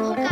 พ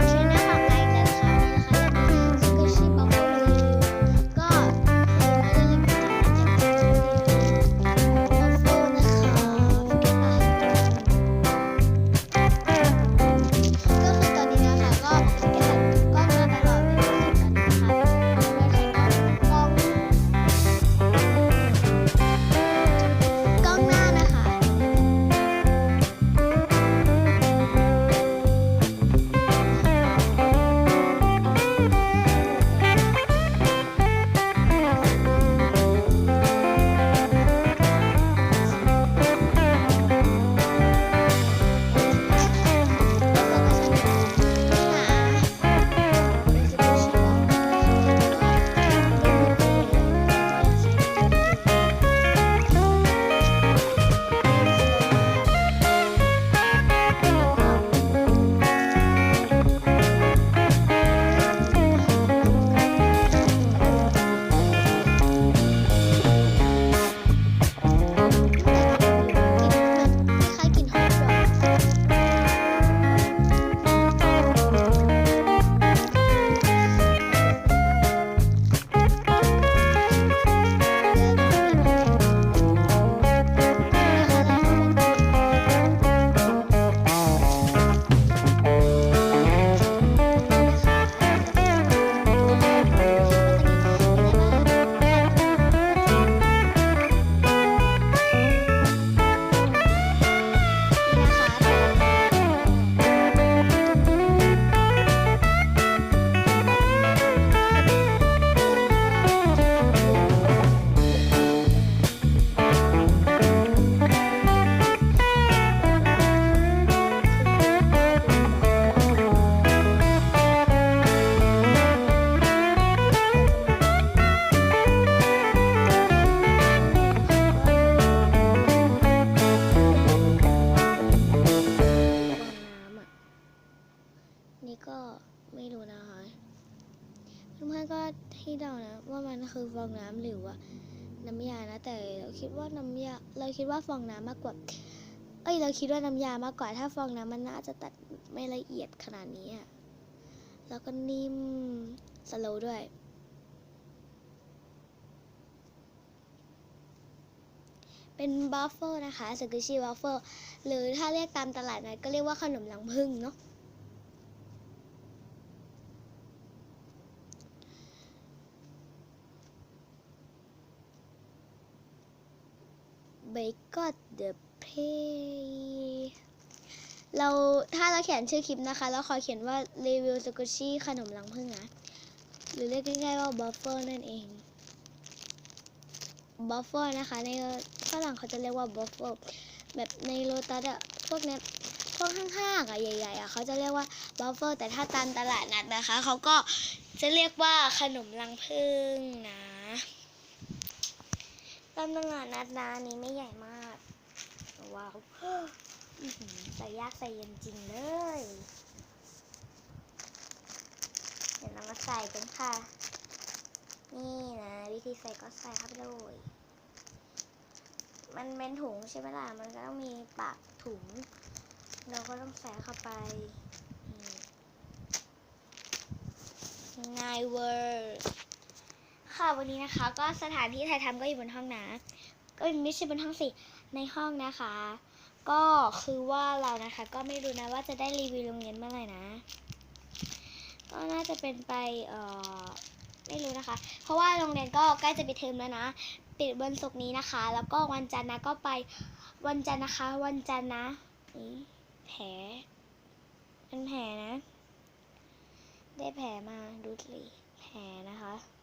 รู้นะคะเพื่อนๆก็ให้เดานะ ว่ามันคือฟองน้ำหรือว่าน้ำยานะ แต่เราคิดว่าน้ำยาเราคิดว่าฟองน้ำมากกว่า เอ้ยเราคิดว่าน้ำยามากกว่าถ้าฟองน้ำมันน่าจะตัดไม่ละเอียดขนาดนี้อะแล้วก็นิ่มสโลด้วยเป็นบัฟเฟอร์นะคะสกุชิบัฟเฟอร์หรือถ้าเรียกตามตลาดนัดก็เรียกว่าขนมลังพึ่งเนาะ เบเกอร์เดอะเพเราถ้าเราเขียนชื่อคลิปนะคะ แล้วขอเขียนว่ารีวิวสกุชี่ขนมลังพึ่งนะ หรือเรียกง่ายๆว่าบัฟเฟอร์นั่นเองบัฟเฟอร์นะคะ ในฝรั่งเขาจะเรียกว่าบัฟเฟอร์แบบในโลตัสอะพวกเนี้ยพวกห้างๆอะใหญ่ๆอะเขาจะเรียกว่าบัฟเฟอร์แต่ถ้าตามตลาดนัดนะคะ เขาก็จะเรียกว่าขนมลังพึ่งนะ ตามตลานัดนะอันนี้ไม่ใหญ่มาก ว้าวใส่ยากใส่เย็นจริงเลย เดี๋ยวเรามาใส่กันค่ะ นี่นะ วิธีใส่ก็ใส่เข้าไปเลย มันเป็นถุงใช่ไหมล่ะ มันก็ต้องมีปากถุง เราก็ต้องใส่เข้าไปนี่ง่ายเวอร์ ค่ะวันนี้นะคะ ก็สถานที่ถ่ายทำก็อยู่บนห้องนะ ก็ไม่ใช่บนห้องสิในห้องนะคะ ก็คือว่าเรานะคะ ก็ไม่รู้นะว่าจะได้รีวิวโรงเรียนเมื่อไหร่นะ ก็น่าจะเป็นไปเอ่อไม่รู้นะคะ เพราะว่าโรงเรียนก็ใกล้จะปิดเทอมแล้วนะ ปิดวันศุกร์นี้นะคะ แล้วก็วันจันทร์นะก็ไปวันจันทร์นะคะ วันจันทร์นะนี่แผลเป็นแผลนะ ได้แผลมาดูสิแผลนะคะ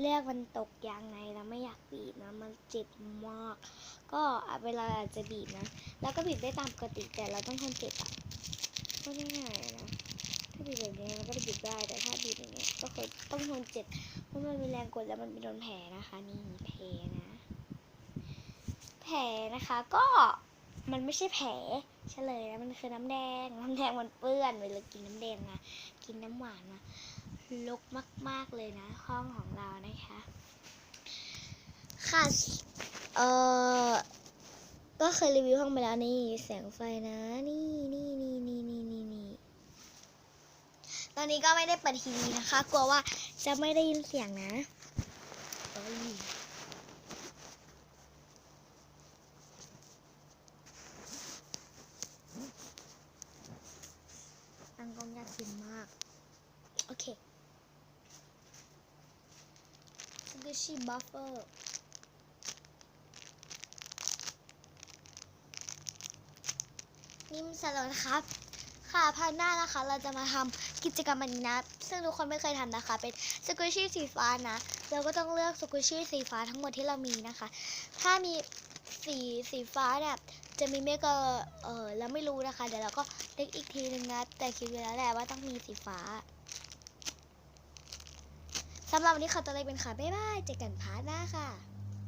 เลือกมันตกยางในแล้วไม่อยากบีบนะมันเจ็บมาก ก็เวลาจะบีบนะแล้วก็บีบได้ตามปกติแต่เราต้องทนเจ็บอะก็ง่ายๆนะถ้าบีบแบบนี้มันก็บีบได้แต่ถ้าบีบอย่างเงี้ยก็คือต้องทนเจ็บเพราะมันมีแรงกดแล้วมันไปโดนแผลนะคะนี่แผลนะแผลนะคะก็มันไม่ใช่แผลเฉลยนะมันคือน้ำแดง น้ำแดงมันเปื้อนเวลากินน้ำแดงนะ กินน้ำหวานนะลกมาก ๆเลยนะ ห้องของเรานะคะ ค่ะเออก็เคยรีวิวห้องไปแล้วนี่แสงไฟนะนี่นี่นี่นี่นี่นี่นี่อนนี้ก็ไม่ได้เปิดทีวีนะคะ กลัวว่าจะไม่ได้ยินเสียงนะเอ้ยตั้งกล้องยากกินมาก โอเค สกิชี่บัฟเฟอร์นิ่มสลดครับ ค่ะพันหน้านะคะ เราจะมาทำกิจกรรมอันนี้นะ ซึ่งทุกคนไม่เคยทำนะคะ เป็นสกุชี่สีฟ้านะ เราก็ต้องเลือกสกุชี่สีฟ้าทั้งหมดที่เรามีนะคะ ถ้ามีสีสีฟ้าเนี่ยจะมีเมกะเออเราไม่รู้นะคะ เดี๋ยวเราก็เล็กอีกทีนึงนะ แต่คิดไว้แล้วแหละว่าต้องมีสีฟ้า สำหรับวันนี้ขอตัวเลยเป็นค่ะ บ๊ายบาย เจอกันพาร์ทหน้าค่ะ